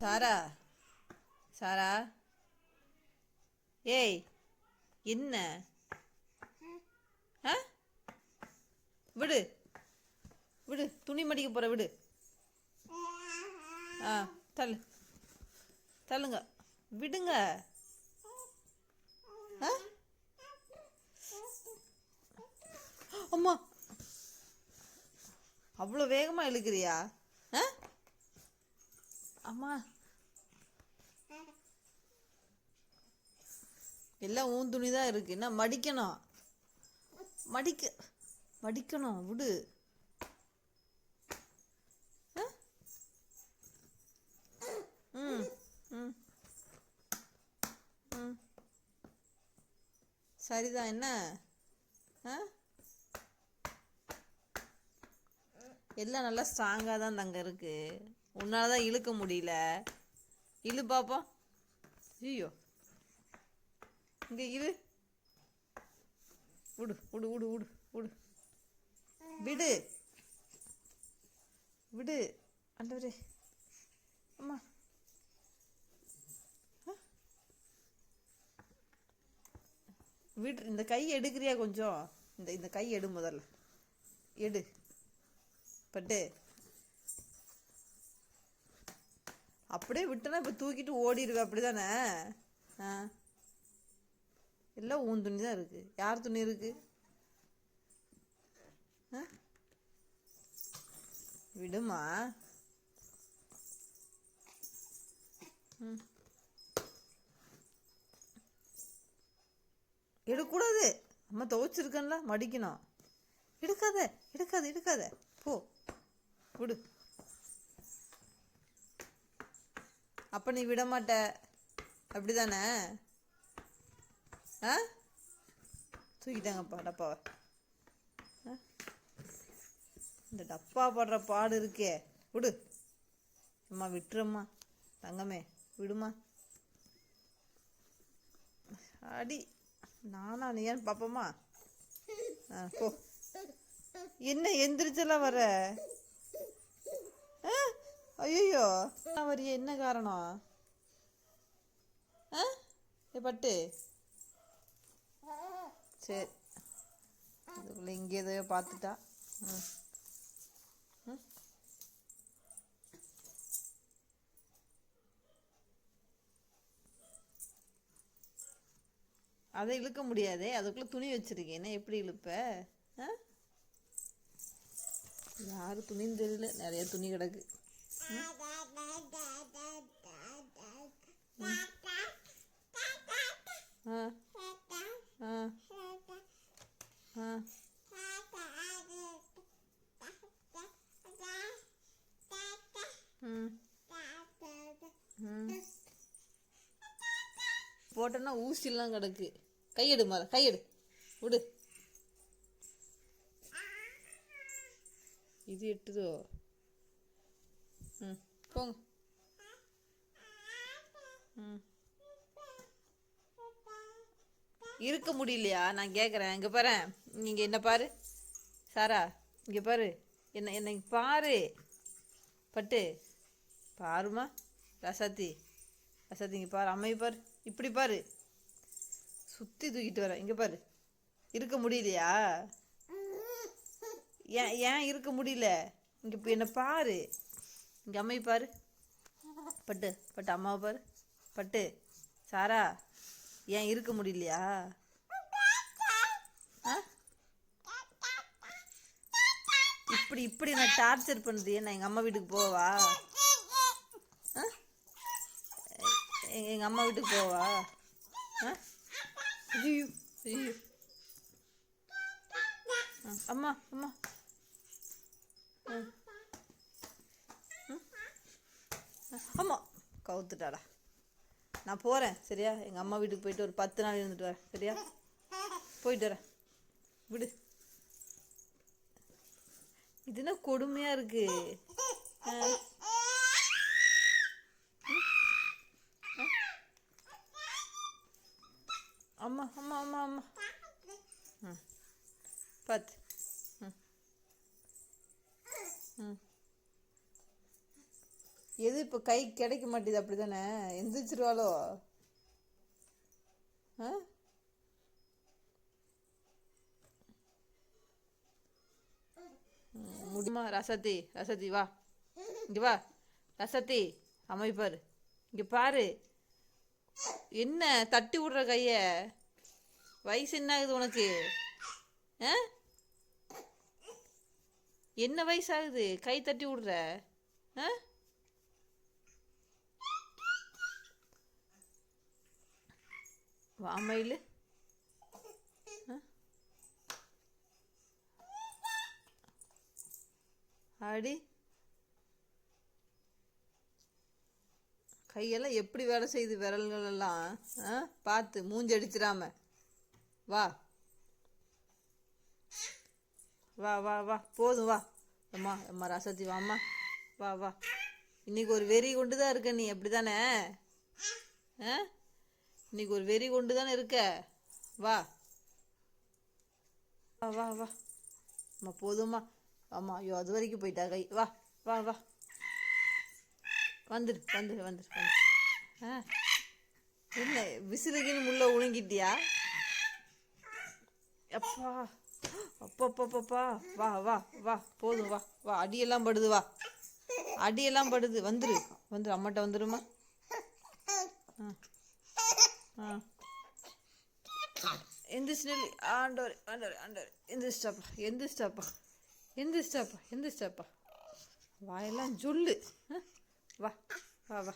சாரா சாரா. ஏய் என்ன? ஆ? விடு. விடு துணி மடிக்க போகிற விடு. ஆ தள்ளு. தள்ளுங்க. விடுங்க. ஆ? அம்மா. அவ்வளோ வேகமாக இழுக்கிறியா? ஆ? அம்மா. எல்லாம் ஊன் துணி தான் இருக்கு. என்ன மடிக்கணும். மடிக்க மடிக்கணும். விடு. ஆ? ம் ம். ம். சரிதான் என்ன? ஆ? எல்லாம் நல்லா ஸ்ட்ராங்காக தான் தங்க இருக்குது உன்னால தான் இழுக்க முடியல. இழு பாப்போம் ஐயோ. இங்கே இரு விடு விடு விடு விடு விடு விடு. விடு. அண்டவரே அம்மா. விடு இந்த கை எடுக்கிறியா கொஞ்சம்? இந்த இந்த கை எடு முதல்ல. எடு. பட்டு. அப்படியே விட்டனா இப்போ தூக்கிட்டு ஓடிடுவேன் அப்படி தானே ஆ. எல்லாம் உன் துணி தான் இருக்கு. யார் துணி இருக்கு? ஆ? விடுமா? ம். எடுக்கக்கூடாது. அம்மா துவைச்சிருக்கேன்ல மடிக்கணும். எடுக்காத எடுக்காத எடுக்காத. போ. விடு. அப்போ நீ விட மாட்ட அப்படிதானே? ஆ? தூக்கிட்டாங்கப்பா டப்பாவை. ஆ? இந்த டப்பா படுற பாடு இருக்கே. விடு. அம்மா விட்டுறம்மா தங்கமே விடுமா. அடி நானா நீயான்னு பார்ப்போம்மா ஆ போ. என்ன எந்திரிச்செல்லாம் வர ஐயோ வரிய என்ன காரணம்? ஆ? ஏ பட்டு. சரி. இதுக்குள்ள இங்கே எதையோ பார்த்துட்டா. ம். ம். அதை இழுக்க முடியாதே. அதுக்குள்ள துணி வச்சிருக்கேன் எப்படி இழுப்ப? ஆ? யாரு துணின்னு தெரியல. நிறைய துணி கிடக்கு. போட்டோன்னா ஊசிலாம் கிடக்கு. கையெடு மர கையெடு. விடு. இது எட்டுதோ? ம் போங்க. ம். இருக்க முடியலையா? நான் கேட்குறேன் இங்கே பாரு. நீங்கள் என்ன பாரு? சாரா இங்கே பாரு. என்ன என்னை பாரு. பட்டு. பாருமா ரசாத்தி. ரசாத்தி இங்கே பாரு. அம்மையை பாரு. இப்படி பாரு. சுற்றி தூக்கிட்டு வரேன் இங்கே பாரு. இருக்க முடியலையா? ஏன் ஏன் இருக்க முடியல? இங்கே இப்போ என்னை பாரு. இங்கே அம்மையை பாரு பட்டு பட்டு அம்மாவை பாரு பட்டு சாரா ஏன் இருக்க முடியலையா ஆ? இப்படி இப்படி நான் டார்ச்சர் பண்ணுது நான் எங்கள் அம்மா வீட்டுக்கு போவா ஆ? எங்கள் அம்மா வீட்டுக்கு போவா ஆ? ஐயோ ஐயோ அம்மா அம்மா ஆ. ம். ஆ, அம்மா அவுத்துட்டாடா. நான் போகிறேன் சரியா? எங்கள் அம்மா வீட்டுக்கு போயிட்டு ஒரு பத்து நாள் இருந்துட்டு வரேன் சரியா? போயிட்டு வரேன். விடு. இது என்ன கொடுமையாக இருக்கு? அம்மா அம்மா அம்மா அம்மா. ம் பார்த்து ம் ம் எது இப்போ கை கிடைக்க மாட்டேது அப்படி தானே எந்திரிச்சிருவாளோ? ஆ? முடியுமா? ரசத்தி ரசதி வா. இங்கே வா. ரசத்தி அமைப்பார் இங்கே பாரு. என்ன தட்டி விடுற கைய? வயசு என்ன ஆகுது உனக்கு? ஆ? என்ன வயசாகுது கை தட்டி விடுற? ஆ? வாமையில் ஆடி கையெல்லாம் எப்படி வேலை செய்யுது விரல்கள் எல்லாம் ஆ? பார்த்து மூஞ்சி அடிச்சிடாம வா. வா வா வா. போதும் வா. அம்மா அம்மா ரசத்தி வாம்மா. வா வா. இன்னைக்கு ஒரு வெறி கொண்டு தான் இருக்க நீ அப்படி தானே ஆ? இன்னைக்கு ஒரு வெறி கொண்டு தானே இருக்க? வா. வா வா வா. அம்மா போதும்மா. அம்மா ஐயோ அது வரைக்கும் போயிட்டா கை. வா வா வா. வந்துடு வந்துடு வந்துடு வந்துடு ஆ. என்ன விசிலுக்குன்னு முள்ள உழுங்கிட்டியா? அப்பா. அப்பப்பப்பப்பா வா வா வா. போதும் வா வா. அடியெல்லாம் படுது வா. அடியெல்லாம் படுது. வந்துரு வந்துரு. அம்மாட்ட வந்துருமா? ஆ. எந்திரிச்சு நில்லு ஆண்டவர் ஆண்டவர் ஆண்டவர் எந்திரிச்சிட்டாப்பா எந்திரிச்சிட்டாப்பா எந்திரிச்சிட்டாப்பா எந்திரிச்சிட்டாப்பா வாயெல்லாம் ஜொல்லு வா வா வா.